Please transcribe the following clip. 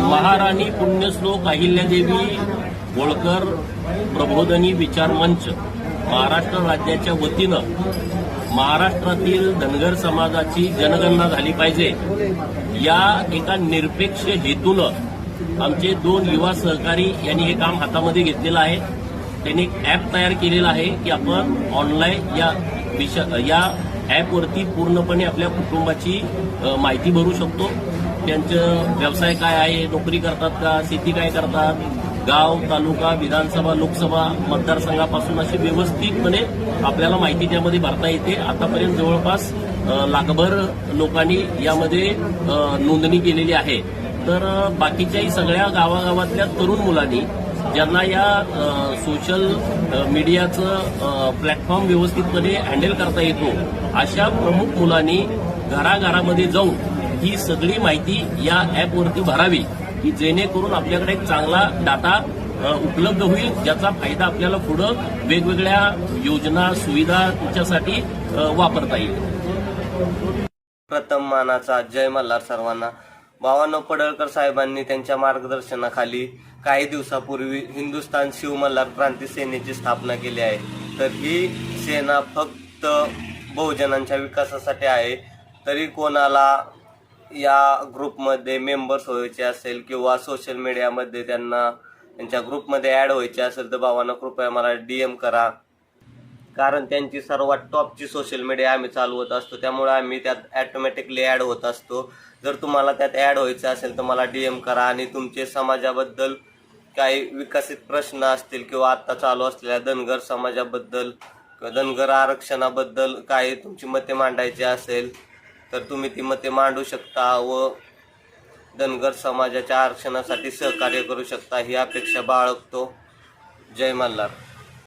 महाराणी पुण्यश्लोक अहिल्यादेवी होळकर प्रबोधनी विचार मंच महाराष्ट्र राज्याच्या वतीनं महाराष्ट्रातील धनगर समाजाची जनगणना झाली पाहिजे. या एका निरपेक्ष हेतूनं आमचे दोन युवा सहकारी यांनी हे काम हातामध्ये घेतलेलं आहे. त्यांनी एक ॲप तयार केलेलं आहे की आपण ऑनलाईन या विष या ॲपवरती पूर्णपणे आपल्या कुटुंबाची माहिती भरू शकतो. त्यांचं व्यवसाय काय आहे नोकरी करतात का शेती काय करतात गाव तालुका विधानसभा लोकसभा मतदारसंघापासून अशी व्यवस्थितपणे आपल्याला माहिती त्यामध्ये भरता येते. आतापर्यंत जवळपास लाखभर लोकांनी यामध्ये नोंदणी केलेली आहे. तर बाकीच्याही सगळ्या गावागावातल्या तरुण मुलांनी ज्यांना या सोशल मीडियाचं प्लॅटफॉर्म व्यवस्थितपणे हँडल करता येतो अशा प्रमुख मुलांनी घराघरामध्ये जाऊन ही सगळी माहिती या ॲपवरती भरावी की जेणेकरून आपल्याकडे एक चांगला डाटा उपलब्ध होईल ज्याचा फायदा आपल्याला पुढं वेगवेगळ्या योजना सुविधा तुमच्यासाठी वापरता येईल. प्रथम मानाचा जय मल्हार सर्वांना. भावानो पडळकर साहेबांनी त्यांच्या मार्गदर्शनाखाली काही दिवसापूर्वी हिंदुस्थान शिवमल्हार क्रांती सेनेची स्थापना केली आहे. तर ही सेना फक्त बहुजनांच्या विकासासाठी आहे. तरी कोणाला या ग्रुपमध्ये मेंबर्स व्हायचे असेल किंवा सोशल मीडियामध्ये त्यांना त्यांच्या ग्रुपमध्ये ॲड व्हायचे असेल तर भावांना कृपया मला डी एम करा. कारण त्यांची सर्वात टॉपची सोशल मीडिया आम्ही चालवत असतो. त्यामुळे आम्ही त्यात ॲटोमॅटिकली ॲड होत असतो. जर तुम्हाला त्यात ॲड व्हायचं असेल तर मला डी एम करा आणि तुमचे समाजाबद्दल काही विकसित प्रश्न असतील किंवा आत्ता चालू असलेल्या धनगर समाजाबद्दल किंवा धनगर आरक्षणाबद्दल काही तुमची मते मांडायची असेल तर तुम्ही ती मते मांडू शकता व धनगर समाजाच्या आरक्षणासाठी सहकार्य करू शकता. ही अपेक्षा बाळगतो. जय मल्हार.